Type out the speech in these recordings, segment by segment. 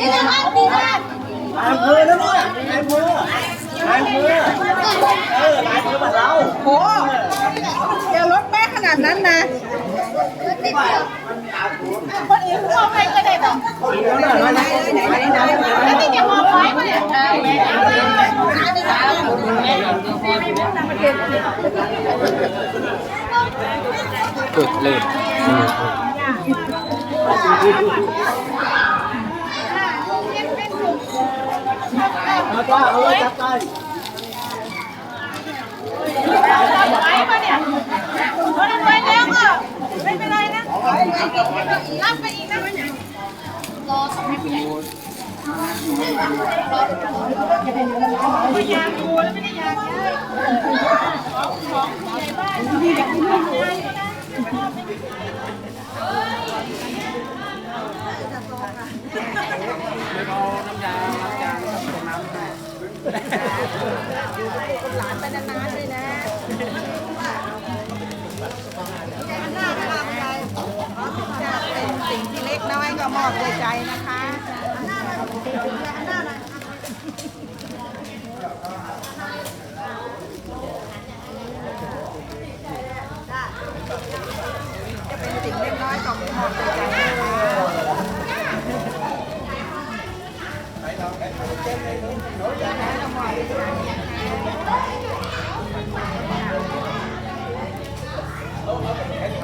ลายอำเภอนะมั้งลายอำเภอลายอำเภอเออลายอำเภอบ้านเราโหเดี๋ยวรถแม่ขนาดนั้นนะคนอื่นมองไปก็ได้หรอไหนไหนไหนไหนแล้วนี่จะมองไปมาเนี่ยเกิดเลย มาจ้าเอาเลยจัดไปไปมาเนี่ยคนไปแล้วก็ไม่เป็นไรนะรับไปอีกนะไม่อยากดูแล้วไม่ได้องของผู้ใหญ่บ้าน เราน้ำยากได้เป็นสิ่งที่เล็กน้อยก็มอบด้วยใจนะคะ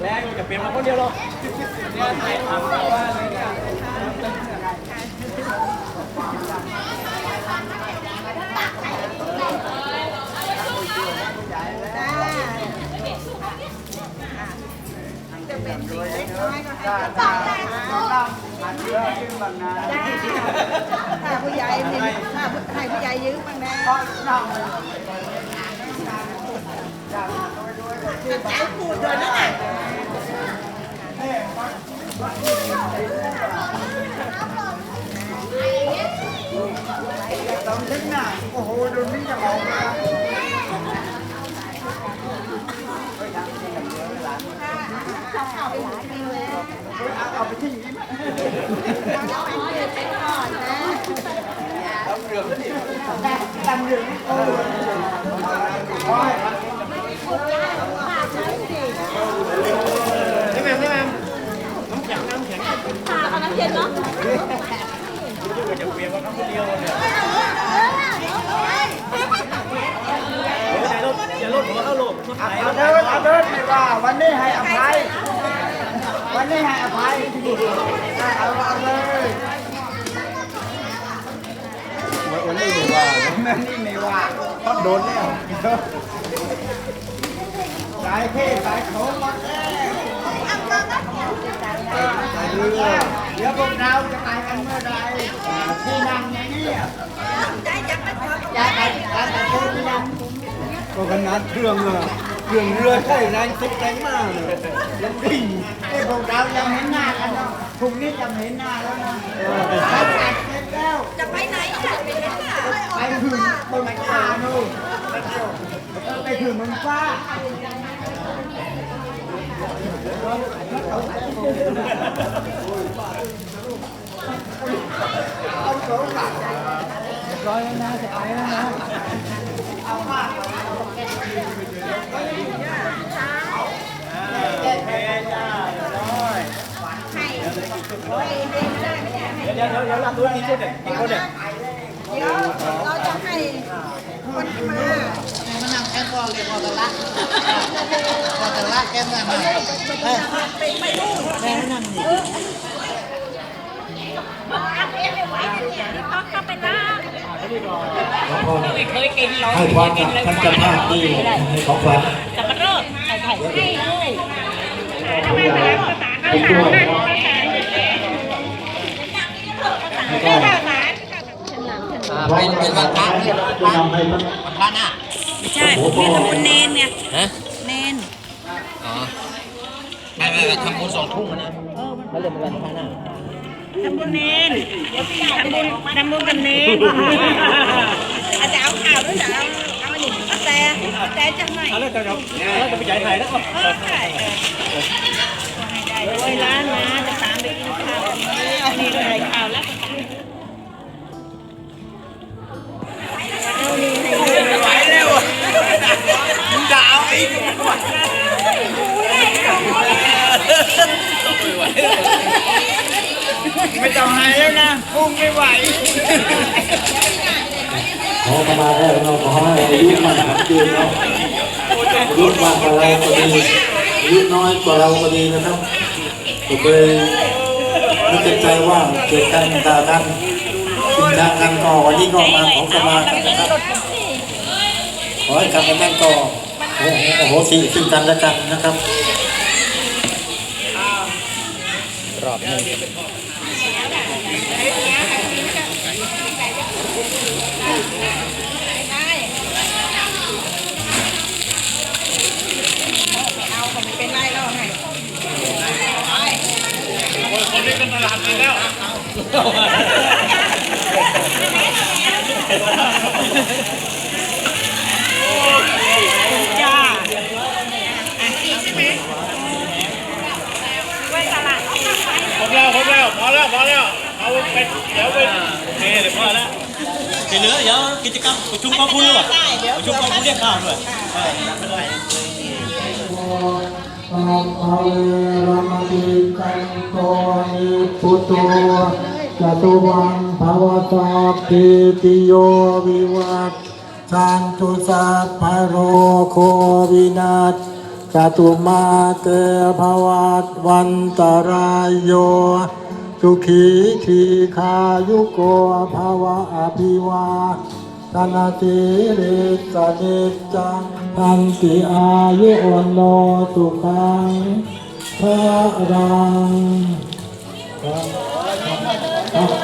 แรงจะเปลี่ยนมาคนเดียวหรอกเนี่ยถ่ายทำแบบว่าเลยเนี่ยจ้าจะเป็นสิ่งเล็กน้อยก็ให้กันไปนะคะ ถ้าผู้ใหญ่เป็นถ้าให้ผู้ใหญ่ยืมบ้างนะใจพูดด้วยนะเนี่ยต้องถึงหน้าโอ้โหดูนี่จะบอก เอาไปทิ้งนี่เราเป็นเด็กเป็นก่อนนะตำเรื่องนี่โอ้นี่แม่นี่แม่น้ำแข็งน้ำแข็งเอาน้ำเย็นเนาะจะเปลี่ยนมาคนเดียวเนี่ยอย่าลดหัวเข้าโลกคนไทยเอาเดินเอาเดินดีกว่าวันนี้ให้อภัย วันนี้ให้อภัยเอาเอาเลยวันนี้ผมว่านั่นนี่ไม่ว่าต้องโดนแล้วสายเทสายโขงหมดแล้วเดี๋ยวพวกเราจะไปกันเมื่อไรที่นั่งอย่างนี้ยายไปการแต่โทษที่นั่งก็ขนาดเครื่องอะ เครื่องเรือใช่แรงสิบแรงมากเลยยังดิ่งไอ้พวกเรายังเห็นหน้ากันเนาะพรุ่งนี้จะเห็นหน้าแล้วนะไปตัดเสร็จแล้ว จะไปไหนจะไปไหนไปถึงเมืองฟ้านู่นไปถึงเมืองฟ้าร้อยแล้วนะจะไปแล้วนะเดี๋ยวเดี๋ยวเดี๋ยวรับตัวนี้ด้วยเนี่ยคนเนี่ยเดี๋ยวเราจะให้คนที่มามานั่งแก่อนเลยพอตะละพอตะละแค่นั่งมาเป็นไม่รู้แม่นั่งนี่เข้าไปนั่ง แล้วก็เคยกินลองให้พรกับท่านเจ้าภาพที่ให้ของขวัญสับปะรดใส่ไข่ให้เลยเป็นด้วยแล้วก็เป็นเป็นวันพระเนี่ยจะนำให้ท่านวันพระน่ะใช่นี่ทำบุญเนนไงฮะเนนอ๋อไม่ไม่ไม่ทำบุญสองทุ่งนะเขาเรียกเป็นวันพระน่ะ ทำบุญเนนทำบุญทำบุญกับเนนอาจจะเอาข่าวด้วยเหรอเอาเอาหนิแต่แต่จะให้เอาเลยเดี๋ยวเราเราจะไปจ่ายไทยแล้วก็เออใช่เออให้ได้ด้วยร้านนะจะตามไปกินข้าวอันนี้ก็ได้ข้าวแล้ว แล้วนะพุ่งไม่ไหวขอเข้ามาแล้เราขอให้อายุมันขวัญยืนเนาะอายุมากกว่าเราก็ดีอายุน้อยกว่าเราก็ดีนะครับผมเลยนึกในใจว่าเกิดกันตากันกินทางกันก็วันนี้ก็มาขอเข้ามากันะครับขอให้กลับมานั่นก็โอ้โอ้โหสิซึ่งกันและกันนะครับรอบหนึ่ งเอาผมเป็นไรแล้วไงจ้าอะอีกใช่ไหมไว้ตลาดพอแล้วพอแล้วพอแล้วพอแล้วเอาไปเดี๋ยวไปนี่เดี๋ยวพอแล้ว ที่เหลือเดี๋ยวกิจกรรมประชุมกองทุนหรือเปล่าได้เดี๋ยวประชุมกองทุนเรียกข่าวด้วยอาภาเวรมติกันโตนิพุตโตจตุวังภาวตาปิติโยวิวัตสันตุสัพพะโรโควินาศจตุมาเตภวัตวันตรายโย สุขีทีขายุโกภาวะอภิวาธนาติริสนิจจังทันติอายุวันโนสุขังพระรัง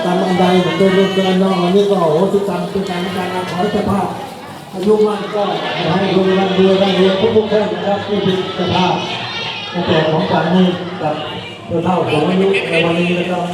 ตามอันใดผมเป็นลูกเป็นน้องอันนี้ก็โอ้ที่กรรมเป็นการการงานขอให้เจ้าภาพอายุมั่นก็ให้รวยร่ำรวยร่ำรวยทุกทุกๆท่านนะครับที่เป็นเจ้าภาพ แต่ของขวัญนี้กับเจ้เท่าของอายุในวันนี้นะครับ